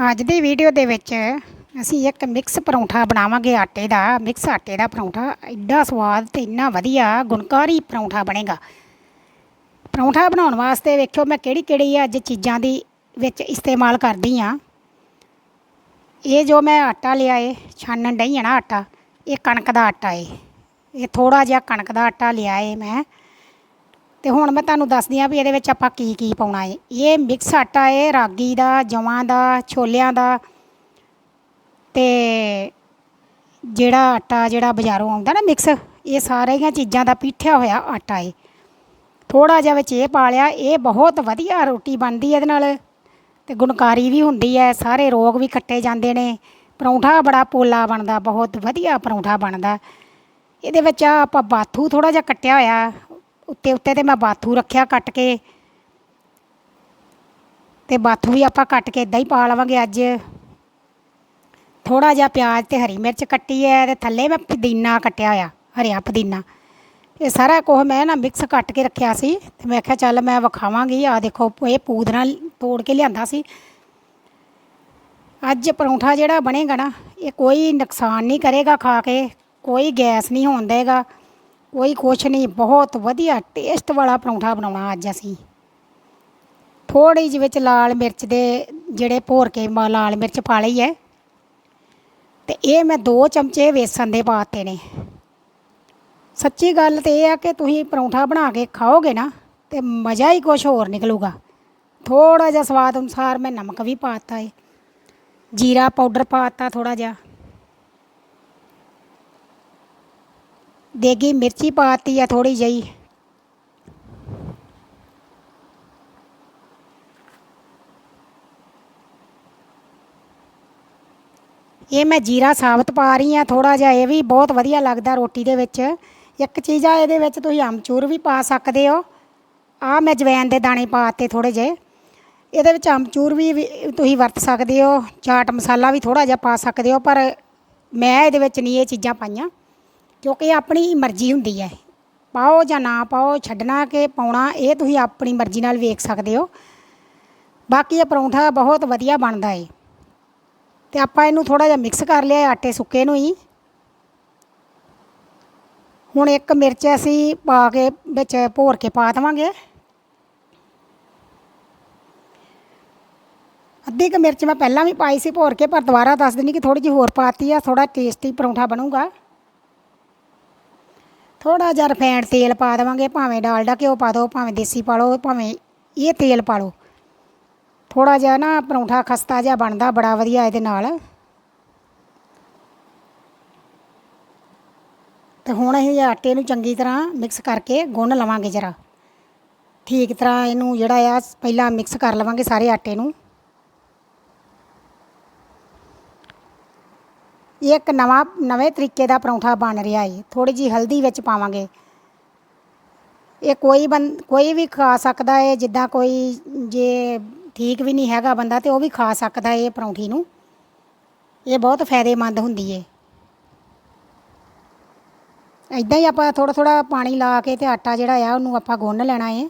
ਅੱਜ ਦੀ ਵੀਡੀਓ ਦੇ ਵਿੱਚ ਅਸੀਂ ਇੱਕ ਮਿਕਸ ਪਰੌਂਠਾ ਬਣਾਵਾਂਗੇ ਆਟੇ ਦਾ। ਮਿਕਸ ਆਟੇ ਦਾ ਪਰੌਂਠਾ ਐਡਾ ਸਵਾਦ ਤੇ ਇੰਨਾ ਵਧੀਆ ਗੁਣਕਾਰੀ ਪਰੌਂਠਾ ਬਣੇਗਾ। ਪਰੌਂਠਾ ਬਣਾਉਣ ਵਾਸਤੇ ਵੇਖਿਓ ਮੈਂ ਕਿਹੜੀ ਕਿਹੜੀ ਅੱਜ ਚੀਜ਼ਾਂ ਦੀ ਵਿੱਚ ਇਸਤੇਮਾਲ ਕਰਦੀ ਆ। ਇਹ ਜੋ ਮੈਂ ਆਟਾ ਲਿਆ ਏ, ਛਾਨਣ ਡਈ ਆ ਨਾ ਆਟਾ, ਇਹ ਕਣਕ ਦਾ ਆਟਾ ਏ। ਇਹ ਥੋੜਾ ਜਿਹਾ ਕਣਕ ਦਾ ਆਟਾ ਲਿਆ ਏ ਮੈਂ। ਤੇ ਹੁਣ ਮੈਂ ਤੁਹਾਨੂੰ ਦੱਸਦੀ ਆ ਵੀ ਇਹਦੇ ਵਿੱਚ ਆਪਾਂ ਕੀ ਕੀ ਪਾਉਣਾ ਏ। ਇਹ ਮਿਕਸ ਆਟਾ ਏ, ਰਾਗੀ ਦਾ, ਜਵਾਂ ਦਾ, ਛੋਲਿਆਂ ਦਾ ਤੇ ਜਿਹੜਾ ਆਟਾ ਜਿਹੜਾ ਬਾਜ਼ਾਰੋਂ ਆਉਂਦਾ ਨਾ ਮਿਕਸ ਇਹ ਸਾਰੀਆਂ ਚੀਜ਼ਾਂ ਦਾ ਪੀਠਿਆ ਹੋਇਆ ਆਟਾ ਏ। ਥੋੜਾ ਜਿਹਾ ਵਿੱਚ ਇਹ ਪਾ ਲਿਆ, ਇਹ ਬਹੁਤ ਵਧੀਆ ਰੋਟੀ ਬਣਦੀ ਇਹਦੇ ਨਾਲ ਤੇ ਗੁਣਕਾਰੀ ਵੀ ਹੁੰਦੀ ਹੈ, ਸਾਰੇ ਰੋਗ ਵੀ ਕੱਟੇ ਜਾਂਦੇ ਨੇ। ਪਰੌਂਠਾ ਬੜਾ ਪੋਲਾ ਬਣਦਾ, ਬਹੁਤ ਵਧੀਆ ਪਰੌਂਠਾ ਬਣਦਾ। ਇਹਦੇ ਵਿੱਚ ਆਪਾਂ ਬਾਥੂ ਥੋੜਾ ਜਿਹਾ ਕੱਟਿਆ ਹੋਇਆ ਉੱਤੇ ਉੱਤੇ ਤੇ ਮੈਂ ਬਾਥੂ ਰੱਖਿਆ ਕੱਟ ਕੇ। ਤੇ ਬਾਥੂ ਵੀ ਆਪਾਂ ਕੱਟ ਕੇ ਇਦਾਂ ਹੀ ਪਾ ਲਵਾਂਗੇ ਅੱਜ। ਥੋੜਾ ਜਿਹਾ ਪਿਆਜ਼ ਤੇ ਹਰੀ ਮਿਰਚ ਕੱਟੀ ਹੈ ਤੇ ਥੱਲੇ ਮੈਂ ਪੁਦੀਨਾ ਕੱਟਿਆ ਹੋਇਆ, ਹਰਿਆ ਪੁਦੀਨਾ। ਇਹ ਸਾਰਾ ਕੁਝ ਮੈਂ ਨਾ ਮਿਕਸ ਕੱਟ ਕੇ ਰੱਖਿਆ ਸੀ ਤੇ ਮੈਂ ਕਿਹਾ ਚੱਲ ਮੈਂ ਵਿਖਾਵਾਂਗੀ। ਆ ਦੇਖੋ, ਇਹ ਪੂਦਨਾ ਤੋੜ ਕੇ ਲਿਆਂਦਾ ਸੀ। ਅੱਜ ਪਰੌਂਠਾ ਜਿਹੜਾ ਬਣੇਗਾ ਨਾ, ਇਹ ਕੋਈ ਨੁਕਸਾਨ ਨਹੀਂ ਕਰੇਗਾ ਖਾ ਕੇ, ਕੋਈ ਗੈਸ ਨਹੀਂ ਹੋਣ ਦੇਗਾ। ਕੋਈ ਕੁਛ ਨਹੀਂ, ਬਹੁਤ ਵਧੀਆ ਟੇਸਟ ਵਾਲਾ ਪਰੌਂਠਾ ਬਣਾਉਣਾ ਅੱਜ ਅਸੀਂ। ਥੋੜੀ ਜਿਹੀ ਵਿੱਚ ਲਾਲ ਮਿਰਚ ਦੇ ਜਿਹੜੇ ਭੋਰ ਕੇ ਮਾ- ਲਾਲ ਮਿਰਚ ਪਾ ਲਈ ਹੈ। ਤੇ ਇਹ ਮੈਂ 2 ਚਮਚੇ ਵੇਸਣ ਦੇ ਪਾਤੇ ਨੇ। ਸੱਚੀ ਗੱਲ ਤੇ ਇਹ ਆ ਕਿ ਤੁਸੀਂ ਪਰੌਂਠਾ ਬਣਾ ਕੇ ਖਾਓਗੇ ਨਾ, ਤੇ ਮਜ਼ਾ ਹੀ ਕੁਝ ਹੋਰ ਨਿਕਲੂਗਾ। ਥੋੜਾ ਜਿਹਾ ਸਵਾਦ ਅਨੁਸਾਰ ਮੈਂ ਨਮਕ ਵੀ ਪਾਤਾ ਏ। ਜੀਰਾ ਪਾਊਡਰ ਪਾਤਾ ਥੋੜਾ ਜਿਹਾ। ਦੇਗੀ ਮਿਰਚੀ ਪਾਤੀ ਆ ਥੋੜੀ ਜਿਹੀ। ਇਹ ਮੈਂ ਜੀਰਾ ਸਾਬਤ ਪਾ ਰਹੀ ਆ ਥੋੜਾ ਜਿਹਾ ਇਹ ਵੀ ਬਹੁਤ ਵਧੀਆ ਲੱਗਦਾ ਰੋਟੀ ਦੇ ਵਿੱਚ। ਇੱਕ ਚੀਜ਼ ਆ, ਇਹਦੇ ਵਿੱਚ ਤੁਸੀਂ ਅਮਚੂਰ ਵੀ ਪਾ ਸਕਦੇ ਹੋ। ਆ ਮੈਂ ਜਵੈਨ ਦੇ ਦਾਣੇ ਪਾਤੇ ਥੋੜੇ ਜਿਹੇ। ਇਹਦੇ ਵਿੱਚ ਅਮਚੂਰ ਵੀ ਵੀ ਤੁਸੀਂ ਵਰਤ ਸਕਦੇ ਹੋ, ਚਾਟ ਮਸਾਲਾ ਵੀ ਥੋੜਾ ਜਿਹਾ ਪਾ ਸਕਦੇ ਹੋ, ਪਰ ਮੈਂ ਇਹਦੇ ਵਿੱਚ ਨਹੀਂ ਇਹ ਚੀਜ਼ਾਂ ਪਾਈਆਂ। ਕਿਉਂਕਿ ਆਪਣੀ ਮਰਜ਼ੀ ਹੁੰਦੀ ਹੈ। ਪਾਓ ਜਾਂ ਨਾ ਪਾਓ, ਛੱਡਣਾ ਕਿ ਪਾਉਣਾ, ਇਹ ਤੁਸੀਂ ਆਪਣੀ ਮਰਜ਼ੀ ਨਾਲ ਵੇਖ ਸਕਦੇ ਹੋ। ਬਾਕੀ ਇਹ ਪਰੌਂਠਾ ਬਹੁਤ ਵਧੀਆ ਬਣਦਾ ਏ। ਤੇ ਆਪਾਂ ਇਹਨੂੰ ਥੋੜਾ ਜਿਹਾ ਮਿਕਸ ਕਰ ਲਿਆ ਆਟੇ ਸੁੱਕੇ ਨੂੰ ਹੀ। ਹੁਣ ਇੱਕ ਮਿਰਚ ਅਸੀਂ ਪਾ ਕੇ ਵਿੱਚ ਭੋਰ ਕੇ ਪਾ ਦੇਵਾਂਗੇ। ਅੱਧੀ ਕੁ ਮਿਰਚ ਮੈਂ ਪਹਿਲਾਂ ਵੀ ਪਾਈ ਸੀ ਭੋਰ ਕੇ, ਪਰ ਦੁਬਾਰਾ ਦੱਸ ਦਿੰਦੀ ਕਿ ਥੋੜੀ ਜਿਹੀ ਹੋਰ ਪਾਤੀ ਆ ਥੋੜਾ ਟੇਸਟੀ ਪਰੌਂਠਾ ਬਣੂਗਾ। ਥੋੜਾ ਜਿਹਾ ਰਿਫਾਈਂਡ ਤੇਲ ਪਾ ਦੇਵਾਂਗੇ, ਭਾਵੇਂ ਡਾਲਡਾ ਘਿਓ ਪਾ ਦਿਓ, ਭਾਵੇਂ ਦੇਸੀ ਪਾ ਲਓ, ਭਾਵੇਂ ਇਹ ਤੇਲ ਪਾ ਲਓ। ਥੋੜਾ ਜਿਹਾ ਨਾ ਪਰੌਂਠਾ ਖਸਤਾ ਜਿਹਾ ਬਣਦਾ, ਬੜਾ ਵਧੀਆ ਇਹਦੇ ਨਾਲ। ਤੇ ਹੁਣ ਅਸੀਂ ਆਟੇ ਨੂੰ ਚੰਗੀ ਤਰ੍ਹਾਂ ਮਿਕਸ ਕਰਕੇ ਗੁੰਨ ਲਵਾਂਗੇ ਜਰਾ। ਠੀਕ ਤਰ੍ਹਾਂ ਇਹਨੂੰ ਜਿਹੜਾ ਆ, ਪਹਿਲਾਂ ਮਿਕਸ ਕਰ ਲਵਾਂਗੇ ਸਾਰੇ ਆਟੇ ਨੂੰ। ਇਹ ਇੱਕ ਨਵਾਂ, ਨਵੇਂ ਤਰੀਕੇ ਦਾ ਪਰੌਂਠਾ ਬਣ ਰਿਹਾ ਏ। ਥੋੜੀ ਜੀ ਹਲਦੀ ਵਿੱਚ ਪਾਵਾਂਗੇ। ਇਹ ਕੋਈ ਬੰ, ਕੋਈ ਵੀ ਖਾ ਸਕਦਾ ਏ, ਜਿੱਦਾਂ ਕੋਈ ਜੇ ਠੀਕ ਵੀ ਨਹੀਂ ਹੈਗਾ ਬੰਦਾ, ਤੇ ਉਹ ਵੀ ਖਾ ਸਕਦਾ ਏ ਪਰੌਂਠੀ ਨੂੰ। ਇਹ ਬਹੁਤ ਫਾਇਦੇਮੰਦ ਹੁੰਦੀ ਏ। ਇਦਾਂ ਹੀ ਆਪਾਂ ਥੋੜਾ ਥੋੜਾ ਪਾਣੀ ਲਾ ਕੇ ਤੇ ਆਟਾ ਜਿਹੜਾ ਆ, ਉਹਨੂੰ ਆਪਾਂ ਗੁੰਨ ਲੈਣਾ ਏ।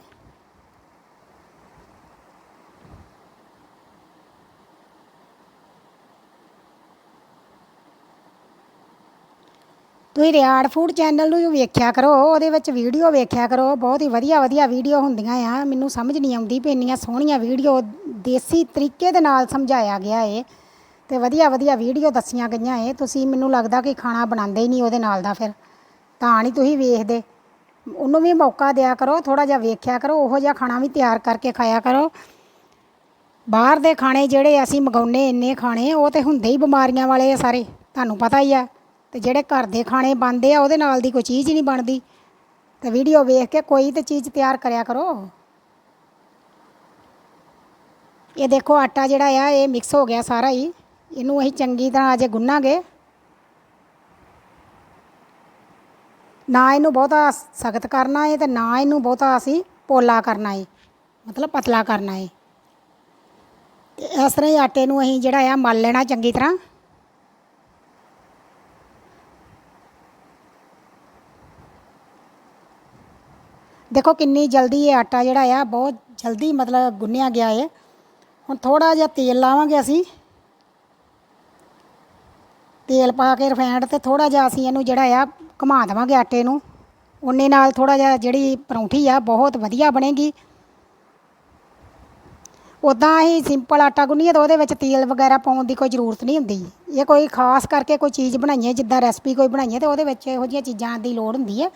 ਤੁਸੀਂ ਰਿਆੜ ਫੂਡ ਚੈਨਲ ਨੂੰ ਵੇਖਿਆ ਕਰੋ, ਉਹਦੇ ਵਿੱਚ ਵੀਡੀਓ ਵੇਖਿਆ ਕਰੋ, ਬਹੁਤ ਹੀ ਵਧੀਆ ਵਧੀਆ ਵੀਡੀਓ ਹੁੰਦੀਆਂ ਆ। ਮੈਨੂੰ ਸਮਝ ਨਹੀਂ ਆਉਂਦੀ ਵੀ ਇੰਨੀਆਂ ਸੋਹਣੀਆਂ ਵੀਡੀਓ ਦੇਸੀ ਤਰੀਕੇ ਦੇ ਨਾਲ ਸਮਝਾਇਆ ਗਿਆ ਏ ਤੇ ਵਧੀਆ ਵਧੀਆ ਵੀਡੀਓ ਦੱਸੀਆਂ ਗਈਆਂ ਏ। ਤੁਸੀਂ ਮੈਨੂੰ ਲੱਗਦਾ ਕਿ ਖਾਣਾ ਬਣਾਉਂਦੇ ਹੀ ਨਹੀਂ ਉਹਦੇ ਨਾਲ ਦਾ ਫਿਰ। ਤਾਂ ਨਹੀਂ ਤੁਸੀਂ ਵੇਖਦੇ। ਉਹਨੂੰ ਵੀ ਮੌਕਾ ਦਿਆ ਕਰੋ ਥੋੜਾ ਜਿਹਾ ਵੇਖਿਆ ਕਰੋ, ਉਹੋ ਜਿਹਾ ਖਾਣਾ ਵੀ ਤਿਆਰ ਕਰਕੇ ਖਾਇਆ ਕਰੋ। ਬਾਹਰ ਦੇ ਖਾਣੇ ਜਿਹੜੇ ਅਸੀਂ ਮਗਾਉਨੇ ਇੰਨੇ ਖਾਣੇ, ਉਹ ਤੇ ਹੁੰਦੇ ਹੀ ਬਿਮਾਰੀਆਂ ਵਾਲੇ ਆ ਸਾਰੇ। ਤੁਹਾਨੂੰ ਪਤਾ ਹੀ ਆ। ਤੇ ਜਿਹੜੇ ਘਰ ਦੇ ਖਾਣੇ ਬਣਦੇ ਆ, ਉਹਦੇ ਨਾਲ ਦੀ ਕੋਈ ਚੀਜ਼ ਹੀ ਨਹੀਂ ਬਣਦੀ। ਤੇ ਵੀਡੀਓ ਵੇਖ ਕੇ ਕੋਈ ਤੇ ਚੀਜ਼ ਤਿਆਰ ਕਰਿਆ ਕਰੋ। ਇਹ ਦੇਖੋ, ਆਟਾ ਜਿਹੜਾ ਆ, ਇਹ ਮਿਕਸ ਹੋ ਗਿਆ ਸਾਰਾ ਹੀ। ਇਹਨੂੰ ਅਸੀਂ ਚੰਗੀ ਤਰ੍ਹਾਂ ਅਜੇ ਗੁੰਨਾਂਗੇ। ਨਾ ਇਹਨੂੰ ਬਹੁਤਾ ਸਖਤ ਕਰਨਾ ਹੈ ਤੇ ਨਾ ਇਹਨੂੰ ਬਹੁਤਾ ਅਸੀਂ ਪੋਲਾ ਕਰਨਾ ਹੈ ਮਤਲਬ ਪਤਲਾ ਕਰਨਾ ਹੈ ਤੇ ਇਸ ਤਰ੍ਹਾਂ ਹੀ ਆਟੇ ਨੂੰ ਅਸੀਂ ਜਿਹੜਾ ਆ, ਮਲ ਲੈਣਾ ਚੰਗੀ ਤਰ੍ਹਾਂ। ਦੇਖੋ ਕਿੰਨੀ ਜਲਦੀ ਇਹ ਆਟਾ ਜਿਹੜਾ ਆ, ਬਹੁਤ ਜਲਦੀ ਮਤਲਬ ਗੁੰਨਿਆ ਗਿਆ ਹੈ ਹੁਣ ਥੋੜਾ ਜਿਹਾ ਤੇਲ ਲਾਵਾਂਗੇ ਅਸੀਂ। ਤੇਲ ਪਾ ਕੇ ਰਿਫਾਈਂਡ ਤੇ ਥੋੜਾ ਜਿਹਾ ਅਸੀਂ ਇਹਨੂੰ ਜਿਹੜਾ ਆ, ਘੁਮਾ ਦੇਵਾਂਗੇ ਆਟੇ ਨੂੰ। ਉਹਨੇ ਨਾਲ ਥੋੜਾ ਜਿਹਾ ਜਿਹੜੀ ਪਰੌਂਠੀ ਆ, ਬਹੁਤ ਵਧੀਆ ਬਣੇਗੀ। ਉਦਾਂ ਹੀ ਸਿੰਪਲ ਆਟਾ ਗੁੰਨੀਏ ਤਾਂ ਉਹਦੇ ਵਿੱਚ ਤੇਲ ਵਗੈਰਾ ਪਾਉਣ ਦੀ ਕੋਈ ਜ਼ਰੂਰਤ ਨਹੀਂ ਹੁੰਦੀ। ਇਹ ਕੋਈ ਖਾਸ ਕਰਕੇ ਕੋਈ ਚੀਜ਼ ਬਣਾਈਏ, ਜਿੱਦਾਂ ਰੈਸਪੀ ਕੋਈ ਬਣਾਈਏ ਤੇ ਉਹਦੇ ਵਿੱਚ ਇਹੋ ਜਿਹੀਆਂ ਚੀਜ਼ਾਂ ਦੀ ਲੋੜ ਹੁੰਦੀ ਹੈ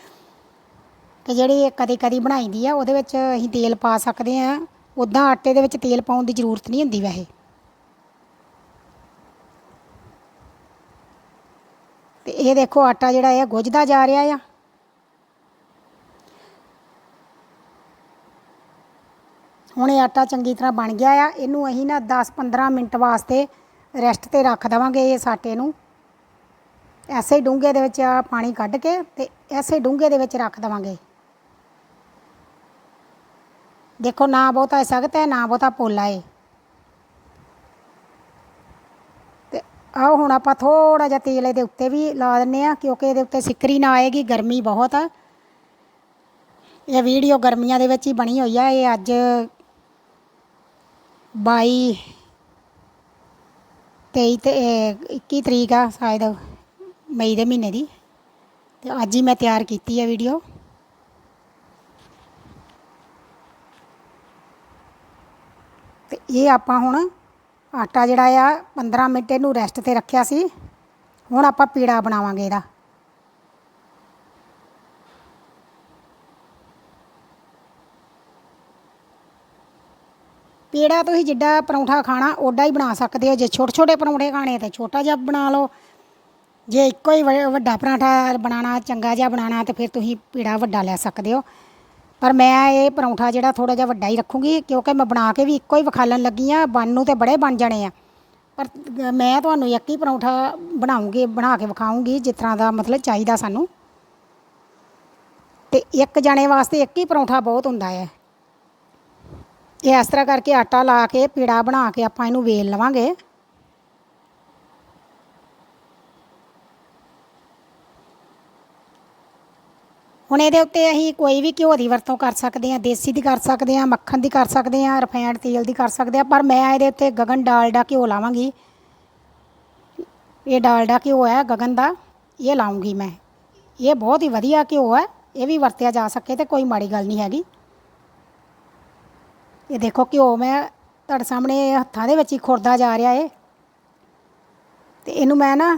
ਕਿ ਜਿਹੜੀ ਇਹ ਕਦੇ ਕਦੀ ਬਣਾਈ ਦੀ ਆ, ਉਹਦੇ ਵਿੱਚ ਅਸੀਂ ਤੇਲ ਪਾ ਸਕਦੇ ਆ। ਉਦਾਂ ਆਟੇ ਦੇ ਵਿੱਚ ਤੇਲ ਪਾਉਣ ਦੀ ਜ਼ਰੂਰਤ ਨਹੀਂ ਹੁੰਦੀ ਵੈਸੇ। ਤੇ ਇਹ ਦੇਖੋ ਆਟਾ ਜਿਹੜਾ ਹੈ ਗੁੱਝਦਾ ਜਾ ਰਿਹਾ ਆ। ਹੁਣ ਇਹ ਆਟਾ ਚੰਗੀ ਤਰ੍ਹਾਂ ਬਣ ਗਿਆ ਆ। ਇਹਨੂੰ ਅਸੀਂ ਨਾ 10-15 ਮਿੰਟ ਵਾਸਤੇ ਰੈਸਟ ਤੇ ਰੱਖ ਦੇਵਾਂਗੇ ਇਸ ਆਟੇ ਨੂੰ। ਐਸੇ ਡੂੰਘੇ ਦੇ ਵਿੱਚ ਪਾਣੀ ਕੱਢ ਕੇ ਤੇ ਐਸੇ ਡੂੰਘੇ ਦੇ ਵਿੱਚ ਰੱਖ ਦੇਵਾਂਗੇ। ਦੇਖੋ ਨਾ ਬਹੁਤਾ ਸਖਤ ਹੈ, ਨਾ ਬਹੁਤਾ ਪੋਲਾ ਹੈ ਤੇ ਆਓ ਹੁਣ ਆਪਾਂ ਥੋੜਾ ਜਿਹਾ ਤੇਲ ਇਹਦੇ ਉੱਤੇ ਵੀ ਲਾ ਦਿੰਨੇ ਆ ਕਿਉਂਕਿ ਇਹਦੇ ਉੱਤੇ ਸਿੱਕਰੀ ਨਾ ਆਏਗੀ, ਗਰਮੀ ਬਹੁਤ ਆ। ਇਹ ਵੀਡੀਓ ਗਰਮੀਆਂ ਦੇ ਵਿੱਚ ਹੀ ਬਣੀ ਹੋਈ ਆ, ਇਹ ਅੱਜ 22 23 ਤੇ, ਇਹ 21 ਤਰੀਕ ਆ, ਸ਼ਾਇਦ ਮਈ ਦੇ ਮਹੀਨੇ ਦੀ। ਤੇ ਅੱਜ ਹੀ ਮੈਂ ਤਿਆਰ ਕੀਤੀ ਹੈ ਵੀਡੀਓ। ਇਹ ਆਪਾਂ ਹੁਣ ਆਟਾ ਜਿਹੜਾ ਆ 15 ਮਿੰਟ ਇਹਨੂੰ ਰੈਸਟ ਤੇ ਰੱਖਿਆ ਸੀ। ਹੁਣ ਆਪਾਂ ਪੀੜਾ ਬਣਾਵਾਂਗੇ ਇਹਦਾ। ਪੀੜਾ ਤੁਸੀਂ ਜਿੱਡਾ ਪਰੌਂਠਾ ਖਾਣਾ ਓਡਾ ਹੀ ਬਣਾ ਸਕਦੇ ਹੋ। ਜੇ ਛੋਟੇ ਛੋਟੇ ਪਰੌਂਠੇ ਖਾਣੇ ਤਾਂ ਛੋਟਾ ਜਿਹਾ ਬਣਾ ਲਓ। ਜੇ ਇੱਕੋ ਹੀ ਵੱਡਾ ਪਰਾਂਠਾ ਬਣਾਉਣਾ, ਚੰਗਾ ਜਿਹਾ ਬਣਾਉਣਾ ਤੇ ਫਿਰ ਤੁਸੀਂ ਪੀੜਾ ਵੱਡਾ ਲੈ ਸਕਦੇ ਹੋ। ਪਰ ਮੈਂ ਇਹ ਪਰੌਂਠਾ ਜਿਹੜਾ ਥੋੜਾ ਜਿਹਾ ਵੱਡਾ ਹੀ ਰੱਖੂੰਗੀ, ਕਿਉਂਕਿ ਮੈਂ ਬਣਾ ਕੇ ਵੀ ਇੱਕੋ ਹੀ ਵਿਖਾਲਣ ਲੱਗੀ ਆ ਬਣ ਨੂੰ ਤੇ ਬੜੇ ਬਣ ਜਾਣੇ ਆ। ਪਰ ਮੈਂ ਤੁਹਾਨੂੰ ਇੱਕ ਹੀ ਪਰੌਂਠਾ ਬਣਾਉਂਗੀ, ਬਣਾ ਕੇ ਵਿਖਾਉਂਗੀ, ਜਿਸ ਤਰ੍ਹਾਂ ਦਾ ਮਤਲਬ ਚਾਹੀਦਾ ਸਾਨੂੰ। ਤੇ ਇੱਕ ਜਣੇ ਵਾਸਤੇ ਇੱਕ ਹੀ ਪਰੌਂਠਾ ਬਹੁਤ ਹੁੰਦਾ ਹੈ। ਇਹ ਇਸ ਤਰ੍ਹਾਂ ਕਰਕੇ ਆਟਾ ਲਾ ਕੇ, ਪੀੜਾ ਬਣਾ ਕੇ ਆਪਾਂ ਇਹਨੂੰ ਵੇਲ ਲਵਾਂਗੇ। ਹੁਣ ਇਹਦੇ ਉੱਤੇ ਅਸੀਂ ਕੋਈ ਵੀ ਘਿਓ ਦੀ ਵਰਤੋਂ ਕਰ ਸਕਦੇ ਹਾਂ, ਦੇਸੀ ਦੀ ਕਰ ਸਕਦੇ ਹਾਂ, ਮੱਖਣ ਦੀ ਕਰ ਸਕਦੇ ਹਾਂ ਰਿਫਾਈਨਡ ਤੇਲ ਦੀ ਕਰ ਸਕਦੇ ਹਾਂ, ਪਰ ਮੈਂ ਇਹਦੇ ਉੱਤੇ ਗਗਨ ਡਾਲਡਾ ਘਿਓ ਲਾਵਾਂਗੀ। ਇਹ ਡਾਲਡਾ ਘਿਓ ਹੈ, ਗਗਨ ਦਾ, ਇਹ ਲਾਉਂਗੀ ਮੈਂ। ਇਹ ਬਹੁਤ ਹੀ ਵਧੀਆ ਘਿਓ ਹੈ, ਇਹ ਵੀ ਵਰਤਿਆ ਜਾ ਸਕੇ ਤੇ ਕੋਈ ਮਾੜੀ ਗੱਲ ਨਹੀਂ ਹੈਗੀ। ਇਹ ਦੇਖੋ ਘਿਓ ਮੈਂ ਤੁਹਾਡੇ ਸਾਹਮਣੇ ਹੱਥਾਂ ਦੇ ਵਿੱਚ ਹੀ ਖੁਰਦਾ ਜਾ ਰਿਹਾ ਏ ਤੇ ਇਹਨੂੰ ਮੈਂ ਨਾ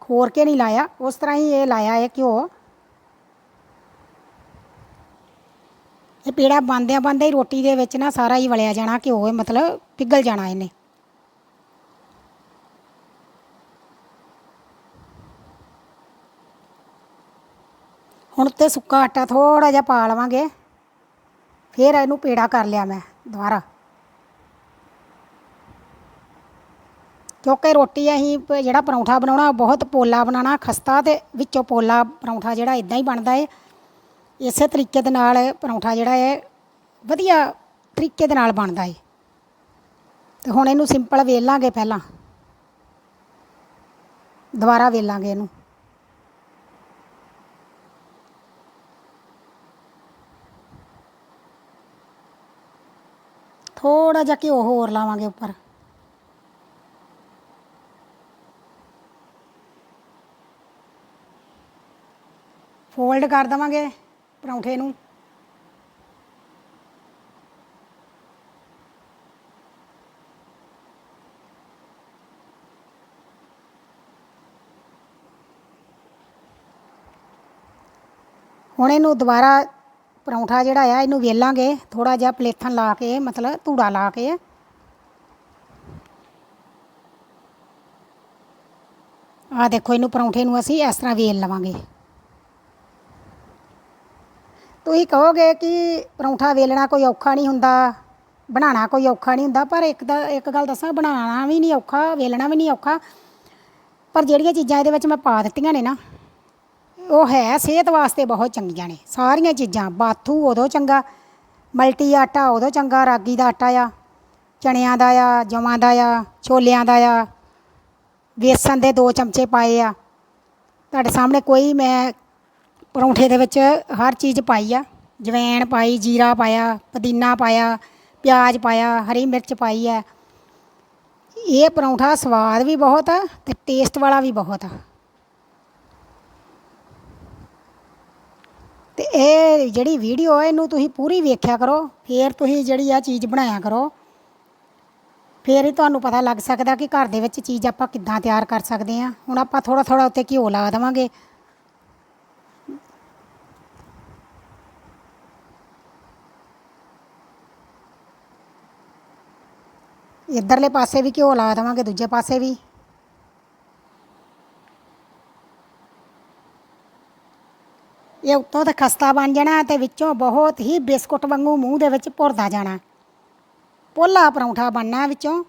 ਖੋਰ ਕੇ ਨਹੀਂ ਲਾਇਆ, ਉਸ ਤਰ੍ਹਾਂ ਹੀ ਇਹ ਲਾਇਆ ਇਹ ਘਿਓ। ਇਹ ਪੀੜਾ ਬੰਦਿਆਂ ਬੰਦੇ ਹੀ ਰੋਟੀ ਦੇ ਵਿੱਚ ਨਾ ਸਾਰਾ ਹੀ ਵਲਿਆ ਜਾਣਾ ਘਿਓ ਇਹ ਮਤਲਬ ਪਿਘਲ ਜਾਣਾ ਇਹਨੇ। ਹੁਣ ਉੱਤੇ ਸੁੱਕਾ ਆਟਾ ਥੋੜਾ ਜਿਹਾ ਪਾ ਲਵਾਂਗੇ, ਫਿਰ ਇਹਨੂੰ ਪੇੜਾ ਕਰ ਲਿਆ ਮੈਂ ਦੁਬਾਰਾ। ਕਿਉਂਕਿ ਰੋਟੀ ਅਸੀਂ ਜਿਹੜਾ ਪਰੌਂਠਾ ਬਣਾਉਣਾ ਬਹੁਤ ਪੋਲਾ ਬਣਾਉਣਾ, ਖਸਤਾ ਤੇ ਵਿੱਚੋਂ ਪੋਲਾ ਪਰੌਂਠਾ ਜਿਹੜਾ ਇਦਾਂ ਹੀ ਬਣਦਾ ਏ। ਇਸੇ ਤਰੀਕੇ ਦੇ ਨਾਲ ਪਰੌਂਠਾ ਜਿਹੜਾ ਹੈ, ਵਧੀਆ ਤਰੀਕੇ ਦੇ ਨਾਲ ਬਣਦਾ ਏ। ਤੇ ਹੁਣ ਇਹਨੂੰ ਸਿੰਪਲ ਵੇਲਾਂਗੇ ਪਹਿਲਾਂ। ਦੁਬਾਰਾ ਵੇਲਾਂਗੇ ਇਹਨੂੰ। ਥੋੜਾ ਜਿਹਾ ਘਿਓ ਹੋਰ ਲਾਵਾਂਗੇ ਉੱਪਰ। ਫੋਲਡ ਕਰ ਦੇਵਾਂਗੇ। ਪਰੌਂਠੇ ਨੂੰ। ਹੁਣ ਇਹਨੂੰ ਦੁਬਾਰਾ ਪਰੌਂਠਾ ਜਿਹੜਾ ਆ, ਇਹਨੂੰ ਵੇਲਾਂਗੇ ਥੋੜਾ ਜਿਹਾ ਪਲੇਥਨ ਲਾ ਕੇ, ਮਤਲਬ ਧੂੜਾ ਲਾ ਕੇ। ਆ ਦੇਖੋ, ਇਹਨੂੰ ਪਰੌਂਠੇ ਨੂੰ ਅਸੀਂ ਇਸ ਤਰ੍ਹਾਂ ਵੇਲ ਲਵਾਂਗੇ। ਤੁਸੀਂ ਕਹੋਗੇ ਕਿ ਪਰੌਂਠਾ ਵੇਲਣਾ ਕੋਈ ਔਖਾ ਨਹੀਂ ਹੁੰਦਾ, ਬਣਾਉਣਾ ਕੋਈ ਔਖਾ ਨਹੀਂ ਹੁੰਦਾ, ਪਰ ਇੱਕ ਦਾ, ਇੱਕ ਗੱਲ ਦੱਸਾਂ, ਬਣਾਉਣਾ ਵੀ ਨਹੀਂ ਔਖਾ, ਵੇਲਣਾ ਵੀ ਨਹੀਂ ਔਖਾ, ਪਰ ਜਿਹੜੀਆਂ ਚੀਜ਼ਾਂ ਇਹਦੇ ਵਿੱਚ ਮੈਂ ਪਾ ਦਿੱਤੀਆਂ ਨੇ ਨਾ, ਉਹ ਹੈ ਸਿਹਤ ਵਾਸਤੇ ਬਹੁਤ ਚੰਗੀਆਂ ਨੇ, ਸਾਰੀਆਂ ਚੀਜ਼ਾਂ, ਬਾਥੂ ਉਦੋਂ ਚੰਗਾ, ਮਲਟੀ ਆਟਾ ਉਦੋਂ ਚੰਗਾ, ਰਾਗੀ ਦਾ ਆਟਾ ਆ, ਚਣਿਆਂ ਦਾ ਆ ਜਵਾਂ ਦਾ ਆ, ਛੋਲਿਆਂ ਦਾ ਆ, ਵੇਸਣ ਦੇ ਦੋ ਚਮਚੇ ਪਾਏ ਆ, ਤੁਹਾਡੇ ਸਾਹਮਣੇ ਕੋਈ ਮੈਂ ਪਰੌਂਠੇ ਦੇ ਵਿੱਚ ਹਰ ਚੀਜ਼ ਪਾਈ ਆ। ਜਵੈਣ ਪਾਈ, ਜੀਰਾ ਪਾਇਆ, ਪੁਦੀਨਾ ਪਾਇਆ, ਪਿਆਜ਼ ਪਾਇਆ, ਹਰੀ ਮਿਰਚ ਪਾਈ ਹੈ ਇਹ ਪਰੌਂਠਾ ਸਵਾਦ ਵੀ ਬਹੁਤ ਆ ਤੇ ਟੇਸਟ ਵਾਲਾ ਵੀ ਬਹੁਤ ਆ। ਤੇ ਇਹ ਜਿਹੜੀ ਵੀਡੀਓ ਹੈ ਇਹਨੂੰ ਤੁਸੀਂ ਪੂਰੀ ਵੇਖਿਆ ਕਰੋ, ਫੇਰ ਤੁਸੀਂ ਜਿਹੜੀ ਆ ਚੀਜ਼ ਬਣਾਇਆ ਕਰੋ। ਫੇਰ ਹੀ ਤੁਹਾਨੂੰ ਪਤਾ ਲੱਗ ਸਕਦਾ ਕਿ ਘਰ ਦੇ ਵਿੱਚ ਚੀਜ਼ ਆਪਾਂ ਕਿੱਦਾਂ ਤਿਆਰ ਕਰ ਸਕਦੇ ਹਾਂ ਹੁਣ ਆਪਾਂ ਥੋੜਾ ਥੋੜਾ ਉੱਤੇ ਘਿਓ ਲਾ ਦੇਵਾਂਗੇ। ਇੱਧਰਲੇ ਪਾਸੇ ਵੀ ਘਿਓ ਲਾ ਦੇਵਾਂਗੇ, ਦੂਜੇ ਪਾਸੇ ਵੀ। ਇਹ ਉੱਤੋਂ ਤਾਂ ਖਸਤਾ ਬਣ ਜਾਣਾ ਤੇ ਵਿੱਚੋਂ ਬਹੁਤ ਹੀ ਬਿਸਕੁਟ ਵਾਂਗੂ ਮੂੰਹ ਦੇ ਵਿੱਚ ਭੁਰਦਾ ਜਾਣਾ। ਪੋਲਾ ਪਰੌਂਠਾ ਬਣਨਾ ਵਿੱਚੋਂ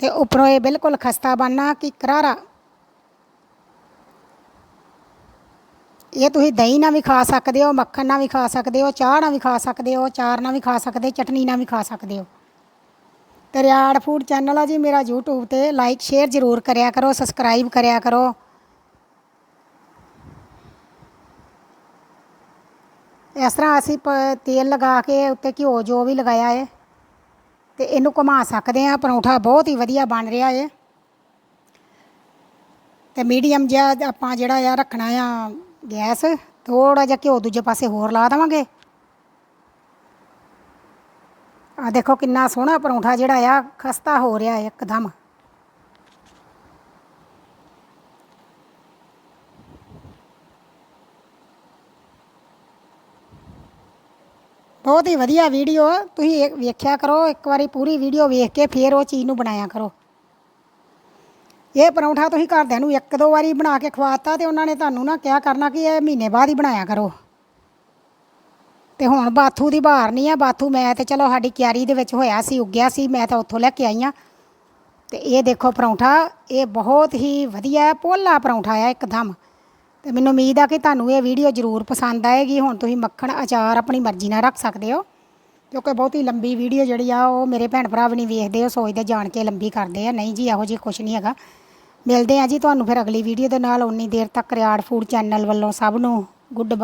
ਤੇ ਉੱਪਰੋਂ ਇਹ ਬਿਲਕੁਲ ਖਸਤਾ ਬਣਨਾ ਕਿ ਕਰਾਰਾ। ਇਹ ਤੁਸੀਂ ਦਹੀਂ ਨਾਲ ਵੀ ਖਾ ਸਕਦੇ ਹੋ, ਮੱਖਣ ਨਾਲ ਵੀ ਖਾ ਸਕਦੇ ਹੋ, ਚਾਹ ਨਾਲ ਵੀ ਖਾ ਸਕਦੇ ਹੋ ਚਾਰ ਨਾਲ ਵੀ ਖਾ ਸਕਦੇ ਚਟਨੀ ਨਾਲ ਵੀ ਖਾ ਸਕਦੇ ਹੋ। ਤੇ ਰਿਆੜ ਫੂਡ ਚੈਨਲ ਆ ਜੀ, ਮੇਰਾ YouTube ਤੇ ਲਾਈਕ ਸ਼ੇਅਰ ਜ਼ਰੂਰ ਕਰਿਆ ਕਰੋ ਸਬਸਕ੍ਰਾਈਬ ਕਰਿਆ ਕਰੋ। ਇਸ ਤਰ੍ਹਾਂ ਅਸੀਂ ਪ- ਤੇਲ ਲਗਾ ਕੇ ਉੱਤੇ ਘਿਓ ਜੋ ਵੀ ਲਗਾਇਆ ਹੈ ਤੇ ਇਹਨੂੰ ਘੁਮਾ ਸਕਦੇ ਆ ਪਰੌਂਠਾ ਬਹੁਤ ਹੀ ਵਧੀਆ ਬਣ ਰਿਹਾ ਹੈ ਤੇ ਮੀਡੀਅਮ ਜਿਹਾ ਆਪਾਂ ਜਿਹੜਾ ਆ ਰੱਖਣਾ ਆ ਗੈਸ ਥੋੜਾ ਜਿਹਾ ਘਿਓ ਦੂਜੇ ਪਾਸੇ ਹੋਰ ਲਾ ਦੇਵਾਂਗੇ। ਆ ਦੇਖੋ ਕਿੰਨਾ ਸੋਹਣਾ ਪਰੌਂਠਾ ਜਿਹੜਾ ਆ, ਖਸਤਾ ਹੋ ਰਿਹਾ ਹੈ ਇੱਕਦਮ। ਬਹੁਤ ਹੀ ਵਧੀਆ ਵੀਡੀਓ ਤੁਸੀਂ ਵੇਖਿਆ ਕਰੋ, ਇੱਕ ਵਾਰੀ ਪੂਰੀ ਵੀਡੀਓ ਵੇਖ ਕੇ ਫਿਰ ਉਹ ਚੀਜ਼ ਨੂੰ ਬਣਾਇਆ ਕਰੋ। ਇਹ ਪਰੌਂਠਾ ਤੁਸੀਂ ਘਰਦਿਆਂ ਨੂੰ ਇੱਕ ਦੋ ਵਾਰੀ ਬਣਾ ਕੇ ਖਵਾਤਾ ਤੇ ਉਹਨਾਂ ਨੇ ਤੁਹਾਨੂੰ ਨਾ ਕਿਹਾ ਕਰਨਾ ਕਿ ਇਹ ਮਹੀਨੇ ਬਾਅਦ ਹੀ ਬਣਾਇਆ ਕਰੋ। ਤੇ ਹੁਣ ਬਾਥੂ ਦੀ ਬਹਾਰ ਨਹੀਂ ਆ, ਬਾਥੂ ਮੈਂ ਤੇ ਚਲੋ ਸਾਡੀ ਕਿਆਰੀ ਦੇ ਵਿੱਚ ਹੋਇਆ ਸੀ, ਉੱਗਿਆ ਸੀ, ਮੈਂ ਤਾਂ ਉੱਥੋਂ ਲੈ ਕੇ ਆਈ ਆ। ਤੇ ਇਹ ਦੇਖੋ ਪਰੌਂਠਾ, ਇਹ ਬਹੁਤ ਹੀ ਵਧੀਆ ਪੋਲਾ ਪਰੌਂਠਾ ਆ ਇੱਕਦਮ। ਤੇ ਮੈਨੂੰ ਉਮੀਦ ਆ ਕਿ ਤੁਹਾਨੂੰ ਇਹ ਵੀਡੀਓ ਜ਼ਰੂਰ ਪਸੰਦ ਆਏਗੀ। ਹੁਣ ਤੁਸੀਂ ਮੱਖਣ, ਅਚਾਰ ਆਪਣੀ ਮਰਜ਼ੀ ਨਾਲ ਰੱਖ ਸਕਦੇ ਹੋ। ਕਿਉਂਕਿ ਬਹੁਤੀ ਲੰਬੀ ਵੀਡੀਓ ਜਿਹੜੀ ਆ, ਉਹ ਮੇਰੇ ਭੈਣ ਭਰਾ ਵੀ ਨਹੀਂ ਵੇਖਦੇ, ਉਹ ਸੋਚਦੇ ਜਾਣ ਕੇ ਲੰਬੀ ਕਰਦੇ ਆ। ਨਹੀਂ ਜੀ, ਇਹੋ ਜਿਹੀ ਕੁਝ ਨਹੀਂ ਹੈਗਾ। ਮਿਲਦੇ ਆ ਜੀ ਤੁਹਾਨੂੰ ਫਿਰ ਅਗਲੀ ਵੀਡੀਓ ਦੇ ਨਾਲ। ਉਨੀ ਦੇਰ ਤੱਕ ਰਿਆੜ ਫੂਡ ਚੈਨਲ ਵੱਲੋਂ ਸਭ ਨੂੰ। Good bye.